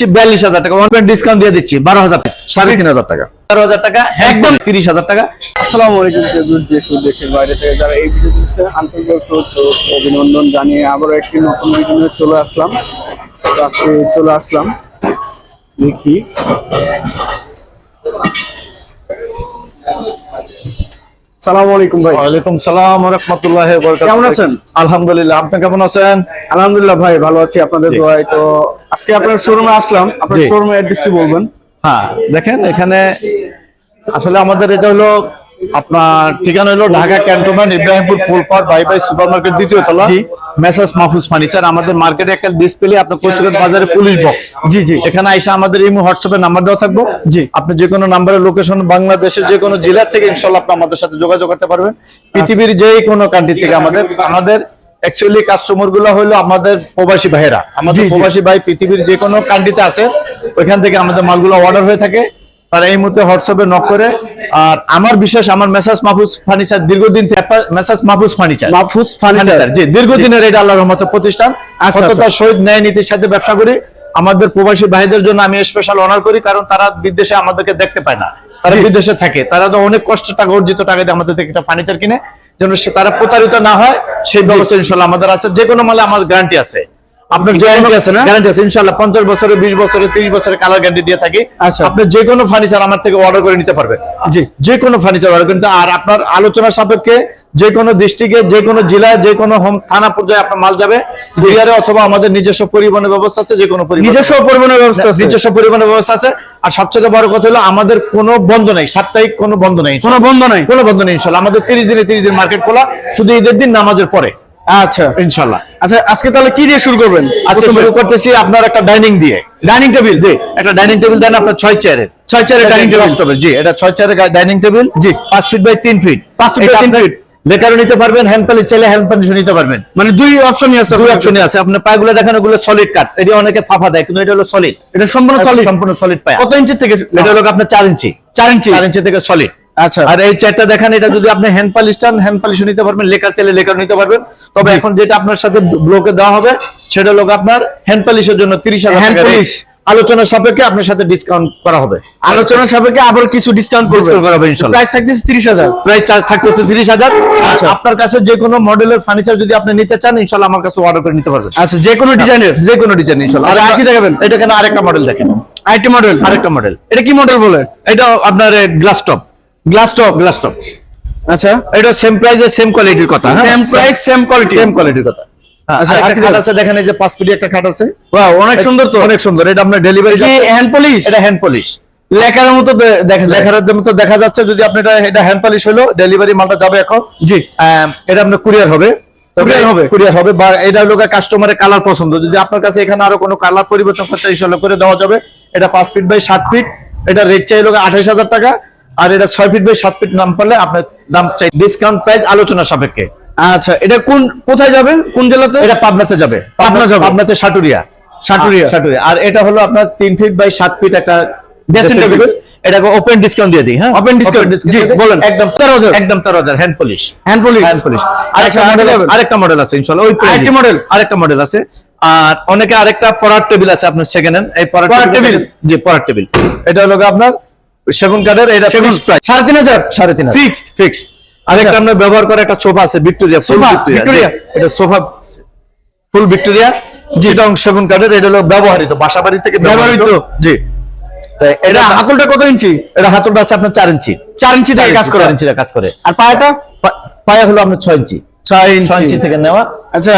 বিয়াল্লিশ হাজার টাকা ওয়ান পয়েন্ট ডিসকাউন্ট দিয়ে দিচ্ছি, বারো হাজার সাড়ে তিন হাজার টাকা। তেরো হাজার টাকা, একদম তিরিশ হাজার টাকা। আসসালামু আলাইকুম দেশ দেশ দেশের বাইরে থেকে যারা এই ভিডিও দেখছে আন্তর্জাতিক অভিনন্দন জানিয়ে আবারও একটি নতুন ভিডিও চলে আসলাম। আজকে চলে আসলাম, দেখি। সালামু আলাইকুম ভাই। ওয়ালাইকুম সালাম রহমতুল্লাহ কেমন আছেন? আলহামদুলিল্লাহ আপনি কেমন আছেন? আলহামদুলিল্লাহ ভাই ভালো আছি আপনাদের। দোয়ায়। তো আজকে আপনার শোরুমে আসলাম আপনার অ্যাড্রেসটি বলবেন। হ্যাঁ দেখেন এখানে আসলে আমাদের এটা হলো আপনার ঠিকানা হলো ঢাকা ক্যান্টনমেন্ট ইব্রাহিমপুর ফুলপাট বাই বাই সুপার মার্কেট দ্বিতীয় তলা জি। মেসাস মাহফুজ ফার্নিচার আমাদের মার্কেটে একটা ডিসপ্লে আপনার কচুকাত বাজারে পুলিশ বক্স জি, জি। এখানে আইসা আমাদের ইমো হোয়াটসঅ্যাপে নাম্বার দেওয়া থাকব জি। আপনি যে কোনো নাম্বারের লোকেশন বাংলাদেশের যে কোনো জেলা থেকে ইনশাল্লাহ আপনি আমাদের সাথে যোগাযোগ করতে পারবেন পৃথিবীর যে কোনো কান্ট্রি থেকে আমাদের আমাদের অ্যাকচুয়ালি কাস্টমারগুলো হলো আমাদের প্রবাসী ভাইয়েরা আমাদের। প্রবাসী ভাই পৃথিবীর যে কোনো কান্ট্রিতে আছে ওইখান থেকে আমাদের মালগুলো অর্ডার হয়ে থাকে তারা এই মুহূর্তে হোয়াটসঅ্যাপে নক করে। আর আমার বিশেষ আমার মেসাজ মাহফুজ ফার্নিচার দীর্ঘদিন messrs Mahfuz furniture. Mahfuz furniture. জি দীর্ঘদিনের এটা আল্লাহর রহমতে প্রতিষ্ঠান। আচ্ছা, সততার সহিত ন্যায় নীতির সাথে ব্যবসা করি। আমাদের প্রবাসী ভাইদের জন্য আমি স্পেশাল অনার করি কারণ তারা বিদেশে আমাদেরকে দেখতে পায় না। তারা বিদেশে থাকে। তারা তো অনেক কষ্ট টাকা অর্জিত টাকা দিয়ে আমাদের থেকে একটা ফার্নিচার কিনে। যেন সে তারা প্রতারিত না হয় সেই ব্যবস্থা ইনশাল্লাহ আমাদের আছে। যে কোনো মালে আমাদের গ্যারান্টি আছে। আপনার যে আছে না? গ্যারান্টি আছে বছরে বিশ বছরে ত্রিশ বছরে কালার গ্যারান্টি দিয়ে থাকি। আচ্ছা। আপনি যে কোনো ফার্নিচার আমার থেকে অর্ডার করে নিতে পারবেন। জি। যে কোনো ফার্নিচার অর্ডার আর আপনার আলোচনা সাপেক্ষে যে কোনো ডিস্ট্রিক্টে যে কোনো জেলায় যে কোনো হোম থানা পর্যায়ে আপনার মাল যাবে। কুরিয়ারে অথবা আমাদের নিজস্ব পরিবহনের ব্যবস্থা আছে যে কোনো নিজস্ব পরিবহনের ব্যবস্থা আছে। নিজস্ব পরিবহনের ব্যবস্থা আছে। আর সবচেয়ে বড় কথা হলো আমাদের কোনো বন্ধ নেই। সাপ্তাহিক কোনো বন্ধ নেই কোনো বন্ধ নাই? কোনো বন্ধ নেই ইনশাল্লাহ আমাদের তিরিশ দিনে তিরিশ দিন মার্কেট খোলা। শুধু ঈদের দিন নামাজের পরে। আচ্ছা। ইনশাল্লাহ আচ্ছা আজকে তাহলে কি দিয়ে শুরু করবেন? আজকে শুরু করতেছি আপনার একটা ডাইনিং দিয়ে। Dining table? জি একটা ডাইনিং টেবিল দেন আপনার ছয় চেয়ারের ছয় চেয়ারের ডাইনিং টেবিল। টেবিল জি এটা ছয় চেয়ারের ডাইনিং টেবিল। জি। পাঁচ ফিট বাই তিন ফিট পাঁচ by তিন। বেকারও নিতে পারবেন হ্যান্ড পালি চাইলে হ্যান্ড পালিশও নিতে পারবেন। মানে দুই অপশনই আছে দুই আপনার অপশনই আছে। আপনার পায়গুলো দেখেন ওগুলো সলিড কাট এটা অনেকে ফাফা দেয় কিন্তু এটা হলো সলিড এটা সম্পূর্ণ সলিড সম্পূর্ণ সলিড পায়া। কত ইঞ্চি থেকে এটা হলো আপনার চার ইঞ্চি চার ইঞ্চি চার ইঞ্চি থেকে সলিড আচ্ছা। আর এই চেয়ারটা দেখেন এটা যদি আপনি হ্যান্ড পালিশ চান হ্যান্ড পালিশও নিতে পারবেন লেকার চাইলে লেকার নিতে পারবেন। তবে এখন যেটা আপনার সাথে ব্লকে দেওয়া হবে সেটা হলো আপনার হ্যান্ড পালিশের জন্য তিরিশ হাজার টাকা polish। আলোচনা সাপেক্ষে আপনার সাথে ডিসকাউন্ট করা হবে। আলোচনা সাপেক্ষে আবার কিছু ডিসকাউন্ট করা হবে ইনশাল্লাহ। প্রাইস থাকতেছে 30000 প্রায় চার থাকতেছে তিরিশ হাজার। আচ্ছা। আপনার কাছে যে কোনো মডেলের ফার্নিচার যদি আপনি নিতে চান ইনশাল্লাহ আমার কাছে অর্ডার করে নিতে পারবেন। আচ্ছা যে কোনো ডিজাইনের যে কোনো ডিজাইন ইনশাল্লাহ। আচ্ছা, আর কি দেখাবেন? এটা কেন আরেকটা মডেল দেখেন। আইটি মডেল আরেকটা মডেল এটা কি মডেল বলে? এটা আপনার glass top glass top glass top আচ্ছা। এটা সেম প্রাইসে সেম কোয়ালিটির কথা same price same quality same কোয়ালিটির কথা। হ্যাঁ, আচ্ছা, আরেকটা খাট আছে দেখেন এই যে পাঁচ ফিটি একটা খাট আছে। ওয়াও অনেক সুন্দর তো। অনেক সুন্দর এটা আপনার ডেলিভারি হ্যান্ড পলিশ এটা হ্যান্ড পলিশ লেখার মতো দেখা লেখার মতো দেখা যাচ্ছে যদি আপনি এটা এটা হ্যান্ড পলিশ হলো ডেলিভারি মালটা যাবে এখন। জি। এটা আপনার কুরিয়ার হবে। হবে? কুরিয়ার হবে বা এটা হলো কাস্টমারের কালার পছন্দ। যদি আপনার কাছে এখানে আরও কোনো কালার পরিবর্তন করে দেওয়া যাবে। এটা পাঁচ ফিট বাই সাত ফিট এটা রেট চাই হলো আঠাইশ হাজার টাকা। আর এটা ছয় ফিট বাই সাত ফিট নাম পারলে আপনার দাম চাই ডিসকাউন্ট প্রাইস আলোচনা সাপেক্ষে। আচ্ছা এটা কোন কোথায় যাবে? কোন জেলাতে? এটা পাবনাতে যাবে। পাবনা যাবে। পাবনাতে সাটুরিয়া। সাটুরিয়া। সাটুরিয়া। আর এটা হলো আপনার তিন ফিট বাই সাত ফিট একটা ড্রেসিং টেবিল এটাকে ওপেন ডিসকাউন্ট দিয়ে দিই হ্যাঁ? Discount, জি, বলেন। একদম 13,000 একদম তেরো হাজার। Hand polish hand polish hand polish আরেকটা মডেল আরেকটা মডেল আছে ইনশাআল্লাহ ওই আরেকটা। আরেকটা মডেল আছে। আর অনেকে আরেকটা পড়ার টেবিল আছে আপনার সেকেন্ড হ্যান্ড এই পড়ার পড়ার টেবিল? জি পড়ার টেবিল এটা হলো আপনার সেগুন কাঠের এটা সেগুন ফিক্সড প্রাইস সাড়ে তিন হাজার। সাড়ে তিন Fixed? ফিক্সড আরেকটা আমরা ব্যবহার করে একটা সোফা আছে ভিক্টোরিয়া ফুল ভিক্টোরিয়া এটা সোফা ফুল ভিক্টোরিয়া চিটং সেগুন কাঠের এটা হলো ব্যবহৃত বাসা বাড়ি থেকে ব্যবহৃত? জি। এটা হাতলটা কত ইঞ্চি? এটা হাতলটা আছে আপনার চার ইঞ্চি। চার ইঞ্চি কাজ করে। চার ইঞ্চিটা কাজ করে। আর পায়াটা? পায়া হলো আপনার ছয় ইঞ্চি। ছয় ছয় ইঞ্চি। থেকে নেওয়া আচ্ছা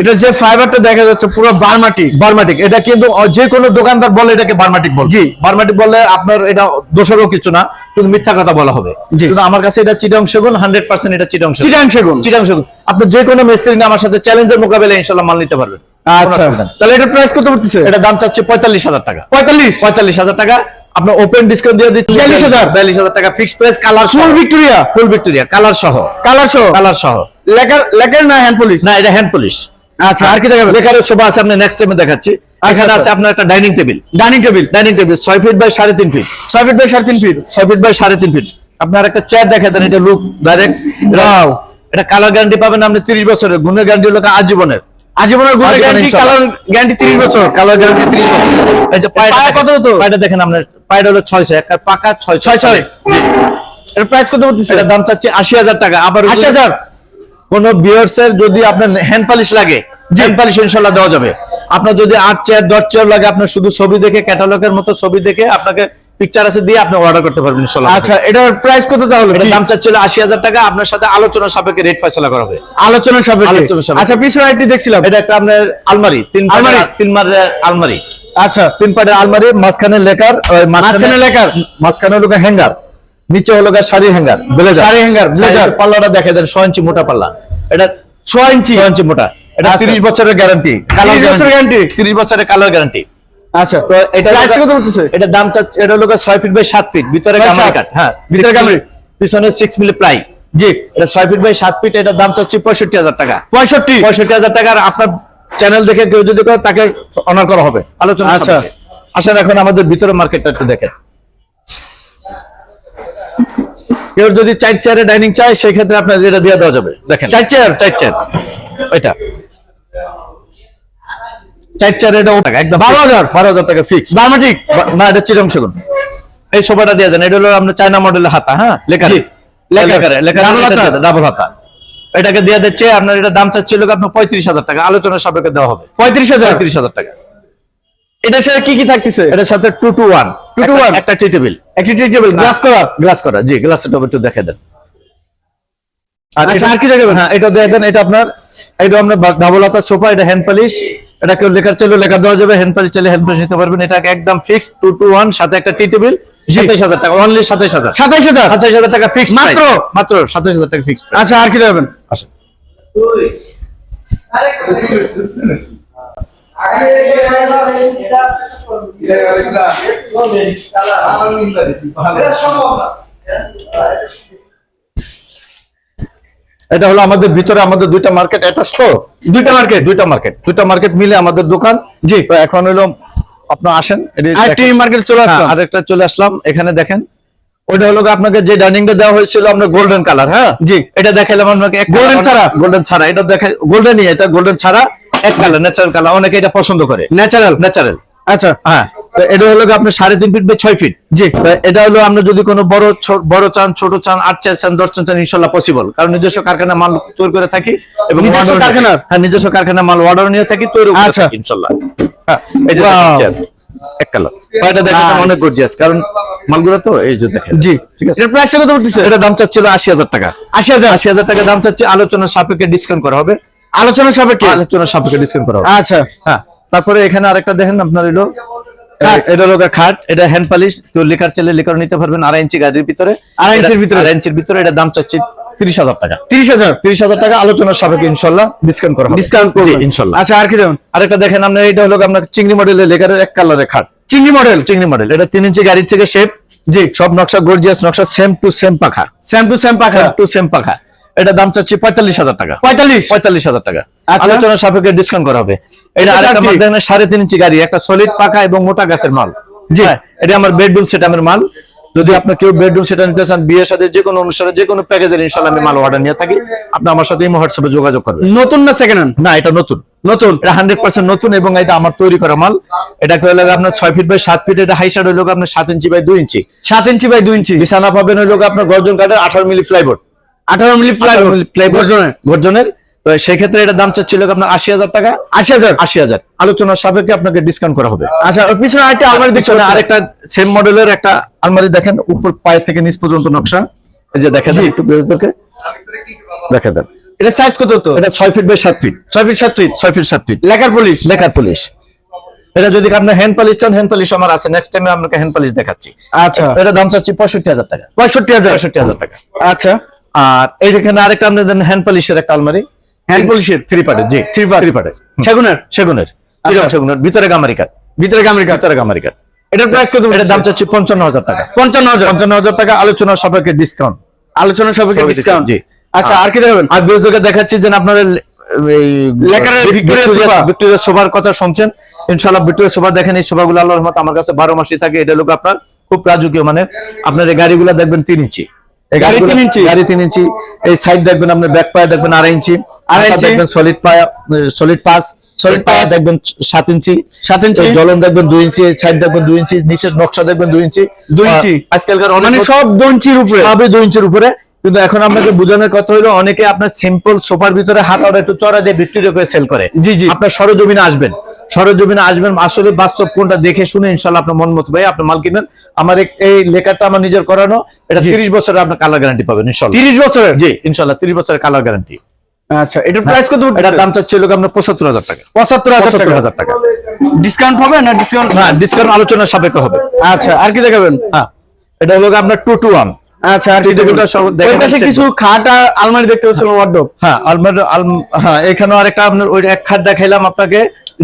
এটা। যে ফাইবারটা দেখা যাচ্ছে পুরো বার্মাটিক। বার্মাটিক। এটা কিন্তু যে কোনো দোকানদার বলে এটাকে বার্মাটিক বল। জি। বার্মাটিক বললে আপনার এটা দোষেরও কিছু না কিন্তু মিথ্যা কথা বলা হবে। কিন্তু আমার কাছে এটা চিটং সেগুন হান্ড্রেড পার্সেন্ট এটা চিটং চিটাং সেগুন। চিটং সেগুন। আপনি যে কোনো মিস্ত্রি আমার সাথে চ্যালেঞ্জের মোকাবেলায় ইনশাল্লাহ মাল নিতে পারবেন। আচ্ছা। তাহলে এটা প্রাইস কত পড়তেছে? এটা দাম চাচ্ছে পঁয়তাল্লিশ হাজার টাকা। পঁয়তাল্লিশ? পঁয়তাল্লিশ হাজার টাকা। আপনার ওপেন ডিসকাউন্ট দিয়ে দিচ্ছি 42,000 বিয়াল্লিশ হাজার টাকা fixed price colour full Victoria full Victoria colour সহ। কালার সহ? কালার সহ। লেকার লেকার না হ্যান্ড পলিশ না এটা হ্যান্ড পলিশ আচ্ছা আর কি দেখাবেন লেখারের শোভা আছে আপনি নেক্সট টাইমে দেখাচ্ছি। এখানে আচ্ছা। আছে আপনার একটা dining table dining table dining table ছয় ফিট বাই সাড়ে তিন ফিট ছয় ফিট বাই সাড়ে তিন ফিট ছয় ফিট বাই সাড়ে তিন ফিট আপনার একটা চেয়ার দেখা দেন এটা লুক ডাইরেক্ট Wow. এটা কালার গ্যারান্টি পাবেন আপনি তিরিশ বছরের। গুণের গ্যারান্টি হলো আজীবনের। আজীবনের গুণের গ্যারান্টি কালার গ্যারান্টি 30 বছর। কালার গ্যারান্টি 30 বছর। এই যে পায়া কত হতো? পায়টা দেখেন আপনার পায়টা হলো 600 একটা পাকা 600 ছয়। ছয় এর প্রাইস কত বলতেছে? এটা দাম চাচ্ছি 80000 টাকা। আবার যদি- 80000 কোন বিয়ার্স এর যদি আপনার হ্যান্ড পালিশ লাগে হ্যান্ড পালিশ ইনশাল্লাহ দেওয়া যাবে। আপনার যদি আট চেয়ার দশ চেয়ার লাগে আপনার শুধু ছবি দেখে ক্যাটালগের মতো ছবি দেখে আপনাকে পিকচার আছে দিয়ে আপনি অর্ডার করতে পারবেন আচ্ছা এটার প্রাইস কত তাহলে? এটা দাম আশি হাজার টাকা আপনার সাথে আলোচনা সাপেক্ষে রেট ফয়সলা করা হবে। আলোচনা সাপেক্ষে? আচ্ছা পিছনে দেখছিলাম। এটা একটা আপনার আলমারি তিন আলমারি? তিন মারের আলমারি। আচ্ছা। তিন পাটের আলমারি মাঝখানে লেকার মাঝখানে লেকার? মাঝখানে হলো হ্যাঙ্গার নিচে হলো গিয়ে sari hanger blazer sari blazer। শাড়ির পাল্লাটা দেখে দেন ছয় ইঞ্চি মোটা পাল্লা। এটা 6 ইঞ্চি? ছয় ইঞ্চি মোটা। এটা আচ্ছা। তিরিশ বছরের গ্যারান্টি 30 বছরের guarantee? তিরিশ বছরের কালার গ্যারান্টি আচ্ছা। তো এটা প্রাইস কত বলতেছে এটা দাম চাচ্ছে এটা হলো ছয় ফিট বাই সাত ফিট ভিতরে ছয় কামারি হ্যাঁ ভিতরে six পিছনে সিক্স মিলি প্লাই জি। এটা ছয় ফিট বাই ফিট এটার দাম চাচ্ছি পঁয়ষট্টি হাজার টাকা। 65 পঁয়ষট্টি হাজার টাকা। আর আপনার চ্যানেল দেখে কেউ যদি করে তাকে অনার করা হবে। আলোচনা আচ্ছা। আসেন এখন আমাদের ভিতরে মার্কেটটা একটু দেখেন। কেউ যদি চার চেয়ারে ডাইনিং চায় সেই ক্ষেত্রে আপনার এটা দিয়ে দেওয়া যাবে। দেখেন। চার চেয়ার? চার চেয়ার। ওইটা। চার চেয়ার এটা টাকা একদম বারো হাজার? বারো হাজার টাকা ফিক্স বার্মাটিক না এটা চিরং সেগুন। এই সোফাটা দিয়ে দেন এটা হলো আপনার চায়না মডেলের হাতা হ্যাঁ? লেখা। ডাবল হাতা। এটাকে দিয়ে দিচ্ছে আপনার এটা দাম চাচ্ছিল আপনার পঁয়ত্রিশ হাজার টাকা আলোচনার সাপেক্ষে দেওয়া হবে। 35000 পঁয়ত্রিশ হাজার টাকা। এটার সাথে কি কি থাকতেছে? এটার সাথে টু টু ওয়ান 2 to 1 একটা টি টেবিল একটি টেবিল গ্লাস করা? গ্লাস করা জি গ্লাসের টপ একটু দেখে দেন। আর আচ্ছা, এটা- আর কি দেখাবেন? হ্যাঁ এটা দিয়ে দেন এটা আপনার এটা আপনার ডাবল সোফা এটা হ্যান্ড পালিশ এটা কেউ লেখার চাইলে লেখা দেওয়া যাবে হ্যান্ড পালিশ চাইলে হ্যান্ড পালিশ নিতে পারবেন। এটা একদম ফিক্স টু টু ওয়ান সাথে একটা টি টেবিল সাতাইশ হাজার টাকা অনলি সাতাইশ হাজার। 27000 সাতাইশ হাজার টাকা ফিক্স মাত্র? মাত্র সাতাইশ হাজার টাকা ফিক্স আচ্ছা আর কি দেখাবেন? আসেন। এটা হলো আমাদের ভিতরে আমাদের দুইটা মার্কেট অ্যাটাচ তো? দুইটা মার্কেট দুইটা মার্কেট দুইটা মার্কেট মিলে আমাদের দোকান। জি। তো এখন হলো আপনার আসেন এটি মার্কেট চলে হ্যাঁ, আসলাম আরেকটা চলে আসলাম। এখানে দেখেন। ওটা হলো আপনাকে যে ডাইনিংটা দেওয়া হয়েছিল আমরা গোল্ডেন কালার হ্যাঁ? জি। এটা দেখালাম আপনাকে গোল্ডেন ছাড়া? গোল্ডেন ছাড়া। এটা দেখে গোল্ডেনই এটা গোল্ডেন ছাড়া। এক কালার ন্যাচারাল কালার অনেকে এটা পছন্দ করে। ন্যাচারাল ন্যাচারাল আচ্ছা। হ্যাঁ। এটা হলো আপনার সাড়ে তিন ফিট বাই ছয় ফিট জি। এটা হলো আমরা যদি কোনো বড় বড় চান ছোট চান আট চার চান দশ চান ইনশাল্লাহ পসিবল কারণ নিজস্ব কারখানা মাল তৈরি করে থাকি এবং নিজস্ব হ্যাঁ নিজস্ব কারখানা মাল অর্ডার নিয়ে থাকি তৈরি আচ্ছা। ইনশাল্লাহ। হ্যাঁ। এই যে এক কালার দেখেন অনেক গর্জিয়াস কারণ মালগুলো তো এই যে দেখেন। জি। ঠিক আছে? প্রাইস কত বলতেছে এটা দাম চাচ্ছিল আশি হাজার টাকা। 80000 আশি হাজার টাকা দাম চাচ্ছে আলোচনার সাপেক্ষে ডিসকাউন্ট করা হবে। আলোচনা সাপেক্ষে? আলোচনা সাপেক্ষে ডিসকাউন্ট করা আচ্ছা। হ্যাঁ তারপরে এখানে আরেকটা দেখেন আপনার এলো এটা হলো খাট এটা হ্যান্ড পালিশ কেউ লেখার চাইলে লেখার নিতে পারবেন আড়াই ইঞ্চি গাড়ির ভিতরে। আড়াই ইঞ্চির ভিতরে? আড়াই ইঞ্চির ভিতরে এটা দাম চাচ্ছি তিরিশ হাজার টাকা। 30000 তিরিশ হাজার টাকা আলোচনার সাপেক্ষে ইনশাল্লাহ ডিসকাউন্ট করা ডিসকাউন্ট জি, করবেন। ইনশাল্লাহ। আচ্ছা আর কি দেবেন? আরেকটা দেখেন আপনার এটা হলো আপনার চিংড়ি মডেলের লেখারের এক কালারের খাট। চিংড়ি মডেল চিংড়ি মডেল এটা তিন ইঞ্চি গাড়ির থেকে শেপ জি। সব নকশা গর্জিয়াস নকশা সেম টু সেম পাখা। সেম টু সেম পাখা? সেম টু সেম পাখা। এটা দাম চাচ্ছি পঁয়তাল্লিশ হাজার টাকা। 45 পঁয়তাল্লিশ হাজার টাকা। আচ্ছা। আলোচনা সাপেক্ষে ডিসকাউন্ট করা হবে। এটা আরেকটা সাড়ে তিন ইঞ্চি গাড়ি একটা সলিড পাকা এবং মোটা গাছের মাল। জি। এটা আমার বেডরুম সেট আমার মাল। যদি আপনার কেউ বেডরুম সেটা নিতে চান বিয়ের সাথে যে কোনো অনুষ্ঠানে যে কোনো প্যাকেজের ইনশাল্লাহ আমি মাল অর্ডার নিয়ে থাকি। আপনি আমার সাথে হোয়াটসঅ্যাপে যোগাযোগ করবেন। নতুন না সেকেন্ড হ্যান্ড না এটা নতুন। নতুন? এটা হান্ড্রেড পার্সেন্ট নতুন এবং এটা আমার তৈরি করা মাল। এটা হলো আপনার ছয় ফিট বাই সাত ফিট এটা হাই সাইড হলো আপনার সাত ইঞ্চি বাই দুই ইঞ্চি। সাত ইঞ্চি বাই দুই ইঞ্চি? বিছানা পাবেন হলো আপনার গর্জন কাঠের আঠারো মিলি ফ্লাইবোর্ড 18 মিলি প্লাইবোর্ড গর্জনের। তো সেই ক্ষেত্রে এটা দাম চাচ্ছিল আপনার আশি হাজার টাকা? 80000 আশি হাজার। আলোচনার সাপেক্ষে আপনাকে ডিসকাউন্ট করা হবে। আচ্ছা পিছনে আরেকটা আলমারি দেখছ আরেকটা সেম মডেলের একটা আলমারি দেখেন উপর পায়ে থেকে নিচ পর্যন্ত নকশা। এই যে দেখা যায় একটু বিরোধীদেরকে দেখা দেন এটা সাইজ কত তো? এটা ছয় ফিট বাই সাত ফিট 6 ফিট 7 ফিট ছয় ফিট সাত ফিট লেখার পুলিশ লেখার পুলিশ এটা যদি আপনার হ্যান্ড পালিশ চান হ্যান্ড পালিশ আমার আছে। নেক্সট টাইমে আপনাকে হ্যান্ড পালিশ দেখাচ্ছি। আচ্ছা। এটা দাম চাচ্ছি পঁয়ষট্টি হাজার টাকা। 65000 পঁয়ষট্টি হাজার টাকা। আচ্ছা। আর এইখানে আরেকটা আপনি দেন হ্যান্ড পালিশের একটা আলমারি। হ্যান্ড পুলিশের থ্রি পার্টের জি থ্রি থ্রি পার্টের সেগুনের? সেগুনের চিরং সেগুনের ভিতরে গামারি কাঠ ভিতরে আমেরিকা ভিতরে গামারি কাঠ এটার প্রাইস কত এটার দাম চাচ্ছি পঞ্চান্ন হাজার টাকা। 55000 পঞ্চান্ন হাজার টাকা আলোচনার সাপেক্ষে ডিসকাউন্ট আলোচনা সাপেক্ষে সবই ডিসকাউন্ট জি। আচ্ছা আর কি দেখাবেন? আর বিরোধীকে দেখাচ্ছি যে আপনাদের এই লেকারের ভিক্টোরিয়া সোফা। ভিক্টোরিয়া সোফার কথা শুনছেন। ইনশাআল্লাহ ভিক্টোরিয়া সোফা দেখেন এই সোফাগুলো আল্লাহর রহমতে আমার কাছে বারো মাসই থাকে এটা লোক আপনার খুব রাজকীয় মানে আপনার গাড়িগুলো দেখবেন তিন ইঞ্চি। গাড়ি তিন ইঞ্চি? গাড়ি তিন ইঞ্চি এই সাইড দেখবেন আপনি ব্যাক পায়ে দেখবেন আড়াই ইঞ্চি আড়াই ইঞ্চি? দেখবেন সলিড পায়া সলিড পাস সলিড পায়া দেখবেন সাত ইঞ্চি সাত ইঞ্চি? এই দেখবেন দুই ইঞ্চি সাইড দেখবেন দুই ইঞ্চি নিচের নকশা দেখবেন দুই ইঞ্চি দুই ইঞ্চি? আজকালকার মানে সব দঞ্চির উপরে সবই দুই ইঞ্চির উপরে কিন্তু এখন আপনাকে বোঝানোর কথা হলো অনেকে আপনার সিম্পল সোফার ভিতরে হাত একটু চড়া দিয়ে ভিক্টোরিয়া করে সেল করে জি, জি। আপনার সরজমিনে আসবেন সরজমিনে আসবেন। আসলে বাস্তব কোনটা দেখে শুনে ইনশাল্লাহ আপনার মন মতো ভাই আপনার মাল কিনবেন। আমার এই লেখাটা আমার নিজের করানো। এটা তিরিশ বছরের আপনার কালার গ্যারান্টি পাবেন ইনশাল্লাহ তিরিশ বছরের? জি ইনশাল্লাহ তিরিশ বছরের কালার গ্যারান্টি আচ্ছা এটার প্রাইস কত এটার দাম চাচ্ছিল আপনার পঁচাত্তর হাজার টাকা। পঁচাত্তর হাজার টাকা। ডিসকাউন্ট হবে না ডিসকাউন্ট হ্যাঁ ডিসকাউন্ট আলোচনার সাপেক্ষে হবে। আচ্ছা আর কি দেখাবেন? হ্যাঁ এটা হলো আপনার টু টু ওয়ান আচ্ছা আর কিছু খাট আর আলমারি দেখতে পাচ্ছিলাম হ্যাঁ আলমারি আলম- হ্যাঁ এখানেও আরেকটা আপনার ওই এক খাট দেখাইলাম আপনাকে।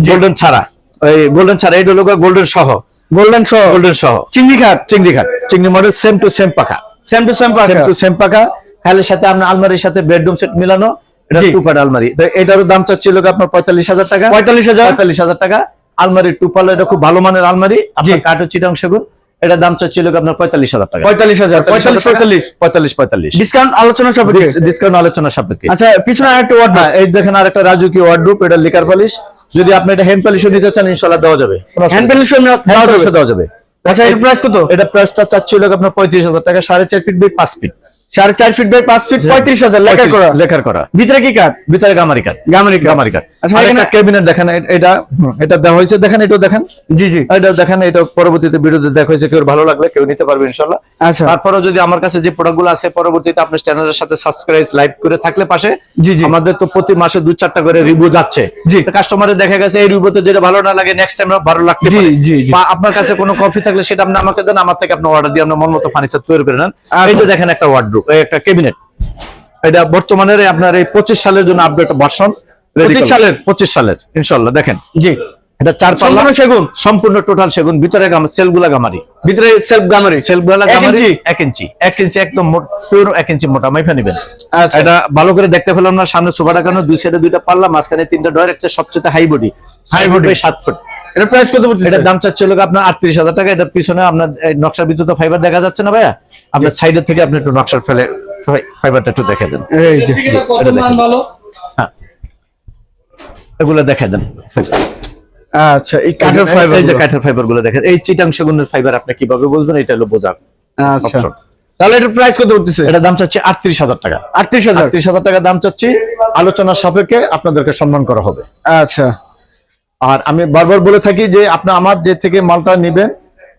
গোল্ডেন ছাড়া। ওই গোল্ডেন ছাড়া এই হলো গোল্ডেন সহ। গোল্ডেন সহ। গোল্ডেন সহ। চিংড়ি খাট চিংড়ি ঘাট চিংড়ি মডেল সেম টু সেম পাকা same to same same to same পাকা হ্যালের সাথে আপনার আলমারির সাথে বেডরুম সেট মিলানো এটা টু পার্ট আলমারি। তো এটারও দাম চাচ্ছিল আপনার পঁয়তাল্লিশ হাজার টাকা। পঁয়তাল্লিশ হাজার? পঁয়তাল্লিশ হাজার টাকা। আলমারি টু পার্ট এটা খুব ভালো মানের আলমারি। আপনার কাঠো চিটাং সেগুন। এটা দাম চাচ্ছিল আপনার পঁয়তাল্লিশ হাজার টাকা। পঁয়তাল্লিশ হাজার। পঁয়তাল্লিশ পঁয়তাল্লিশ পঁয়তাল্লিশ। পঁয়তাল্লিশ। ডিসকাউন্ট আলোচনা সাপেক্ষে? ডিসকাউন্ট আলোচনা সাপেক্ষে। আচ্ছা পিছনে আরেকটা ওয়ার্ডরোব হ্যাঁ এই দেখেন আর একটা রাজুকি ওয়ার্ডরোব এটা লিকার পলিশ যদি আপনি এটা হ্যান্ড পলিশও নিতে চান ইনশাআল্লাহ দেওয়া যাবে। হ্যান্ড পলিশন পলিশও দেওয়া যাবে। আচ্ছা এর প্রাইস কত? এটা প্রাইসটা চাচ্ছিল আপনার পঁয়ত্রিশ হাজার টাকা সাড়ে চার ফিট বাই পাঁচ ফিট সাড়ে চার ফিট বাই পাঁচ ফিট পঁয়ত্রিশ হাজার লেখা করা। লেখার করা। ভিতরে কি কাঠ? ভিতরে গামারি কাঠ। গামারি গামারি কাঠ। আচ্ছা, আচ্ছা এখানে- ক্যাবিনেট দেখেন এটা এটা দেওয়া হয়েছে দেখেন এটাও দেখেন। জি জি। এটা দেখেন এটা পরবর্তীতে ভিডিওতে দেখা হয়েছে কেউ ভালো লাগলে কেউ নিতে পারবে ইনশাল্লাহ আচ্ছা। তারপরে যদি আমার কাছে যে আছে পরবর্তীতে আপনার চ্যানেলের সাথে সাবস্ক্রাইব লাইভ করে থাকলে পাশে জি, জি। আমাদের তো প্রতি মাসে দু চারটা করে রিভিউ যাচ্ছে। জি। কাস্টমারের দেখা গেছে এই রিভিউতে যেটা ভালো না লাগে নেক্সট টাইম ভালো লাগতে জি, পারে। জি, জি। বা আপনার কাছে কোনো কফি থাকলে সেটা আপনি আমাকে দেন আমার থেকে আপনি অর্ডার দিয়ে আপনার মন মতো ফার্নিচার তৈরি করে নেন। আচ্ছা। এই যে দেখেন একটা ওয়ার্ডরোব একটা ক্যাবিনেট এটা বর্তমানের আপনার এই পঁচিশ সালের জন্য আপডেট ভার্সন 25 সালের? পঁচিশ সালের ইনশাল্লাহ দেখেন। জি। এটা চার পাল্লা। সেগুন? সম্পূর্ণ টোটাল সেগুন ভিতরে সেলগুলা গামারি। ভিতরে সেলফ গামারি? সেলগুলা এক গামারি ইঞ্চি? এক ইঞ্চি এক ইঞ্চি একদম পিওর এক ইঞ্চি মোটা মাইফা নিবেন। আচ্ছা। এটা ভালো করে দেখতে পেলাম না সামনে সোফাটা কেন? দুই সাইডে দুইটা পাল্লা মাঝখানে তিনটা ডয়ার একটা সবচেয়ে হাই বডি হাই বডি সাত ফুট এটার প্রাইস কত পড়ছে এটার দাম চাচ্ছে হলো আপনার আটত্রিশ হাজার টাকা। এটার পিছনে আপনার নকশার ভিতরে তো ফাইবার দেখা যাচ্ছে না ভাইয়া। আপনার সাইডের থেকে আপনি একটু নকশার ফেলে ফাইবারটা একটু দেখে দেন। এই যে। এটা কত মান ভালো? হ্যাঁ। এগুলো দেখে দেন। আচ্ছা এই কাঠের ফাইবার এই যে কাঠের ফাইবারগুলো দেখেন। এই চিটাং সেগুনের ফাইবার আপনি কীভাবে বুঝবেন? এটা হলো বোঝা আচ্ছা। তাহলে এটার প্রাইস কত পড়তেছে? এটা দাম চাচ্ছি আটত্রিশ হাজার টাকা। আটত্রিশ হাজার? আটত্রিশ হাজার টাকা দাম চাচ্ছি। আলোচনার সাপেক্ষে আপনাদেরকে সম্মান করা হবে। আচ্ছা। আর আমি বারবার বলে থাকি যে আপনি আমার যে থেকে মালটা নেবেন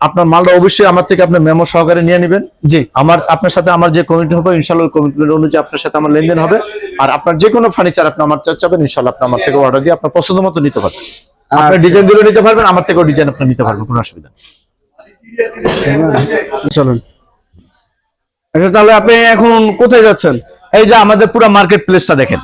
আপনার মালটা অবশ্যই আমার থেকে আপনি মেমো সহকারে নিয়ে নেবেন। জি। আমার আপনার সাথে আমার যে কমিটি হবে ইনশাল্লাহ কমিটমেন্ট অনুযায়ী আপনার সাথে আমার লেনদেন হবে। আর আপনার যে কোনো ফার্নিচার আপনি আমার চা- চাবেন ইনশাল্লাহ আপনি আমার থেকে অর্ডার দিয়ে আপনার পছন্দ মতো নিতে পারবেন। আপনার আচ্ছা। ডিজাইনগুলো নিতে পারবেন আমার থেকেও ডিজাইন আপনি নিতে পারবেন কোনো অসুবিধা নেই। চলুন। আচ্ছা তাহলে আপনি এখন কোথায় যাচ্ছেন? এই যে আমাদের পুরো মার্কেট প্লেসটা দেখেন।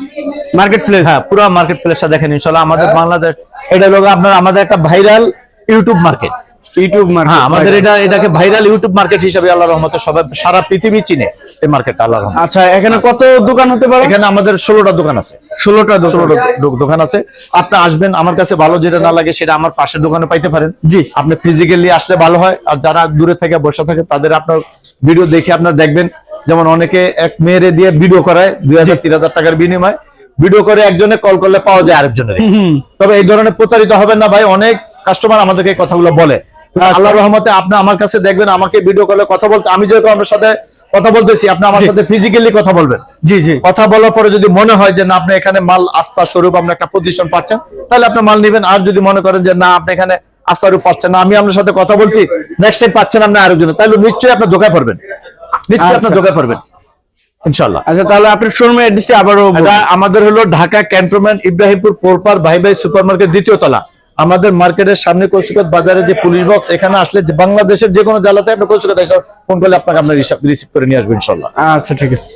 মার্কেট প্লেস হ্যাঁ পুরো মার্কেট প্লেসটা দেখেন ইনশাল্লাহ আমাদের বাংলাদেশ এটা হলো আপনার আমাদের একটা viral YouTube market. YouTube market হ্যাঁ আমাদের এটা এটাকে ভাইরাল ইউটিউব মার্কেট হিসেবে আল্লাহ রহমতে সবাই সারা পৃথিবী চিনে এই মার্কেটটা আল্লাহ রহমত। আচ্ছা এখানে কত দোকান হতে পারে? এখানে আমাদের ষোলোটা দোকান আছে। ষোলোটা দোকান। ষোলোটা দো- দোকান আছে। আপনি আসবেন আমার কাছে ভালো যেটা না লাগে সেটা আমার পাশের দোকানে পাইতে পারেন। জি। আপনি ফিজিক্যালি আসলে ভালো হয় আর যারা দূরে থেকে বসে থাকে তাদের আপনার ভিডিও দেখে আপনার দেখবেন। যেমন অনেকে এক মেয়েরে দিয়ে ভিডিও করায় দুই হাজার তিন হাজার টাকার বিনিময়। ভিডিও করে একজনে কল করলে পাওয়া যায় আরেকজনের। তবে এই ধরনের প্রতারিত হবেন না ভাই অনেক কাস্টমার আমাদেরকে কথাগুলো বলে। আল্লাহ রহমতে আপনি আমার কাছে দেখবেন আমাকে ভিডিও কলে কথা বলতে আমি যেহেতু আপনার সাথে কথা বলতেছি আপনি আমার সাথে ফিজিক্যালি কথা বলবেন। জি জি। কথা বলার পরে যদি মনে হয় যে না আপনি এখানে মাল আস্থা স্বরূপ আপনি একটা প্রতিষ্ঠান পাচ্ছেন তাহলে আপনি মাল নেবেন। আর যদি মনে করেন যে না আপনি এখানে আস্থা রূপ পাচ্ছেন না আমি আপনার সাথে কথা বলছি নেক্সট টাইম পাচ্ছেন আপনি আরেকজন তাহলে নিশ্চয়ই আপনার ধোকায় পড়বেন। নিশ্চয়ই আপনার আচ্ছা। ধোকায় পড়বেন। ইনশাল্লাহ আচ্ছা তাহলে আপনার শোরুমের অ্যাড্রেসটা আবারও আমাদের হলো ঢাকা ক্যান্টনমেন্ট ইব্রাহিমপুর ভাই ভাই সুপার মার্কেট দ্বিতীয় তলা। আমাদের মার্কেটের সামনে কৌশিকত বাজারে যে পুলিশ বক্স এখানে আসলে বাংলাদেশের যে কোনো জেলাতে আপনি কৌশিকত ফোন করলে আপনাকে আমরা রিসিভ করে নিয়ে আসব ইনশাল্লাহ আচ্ছা ঠিক আছে।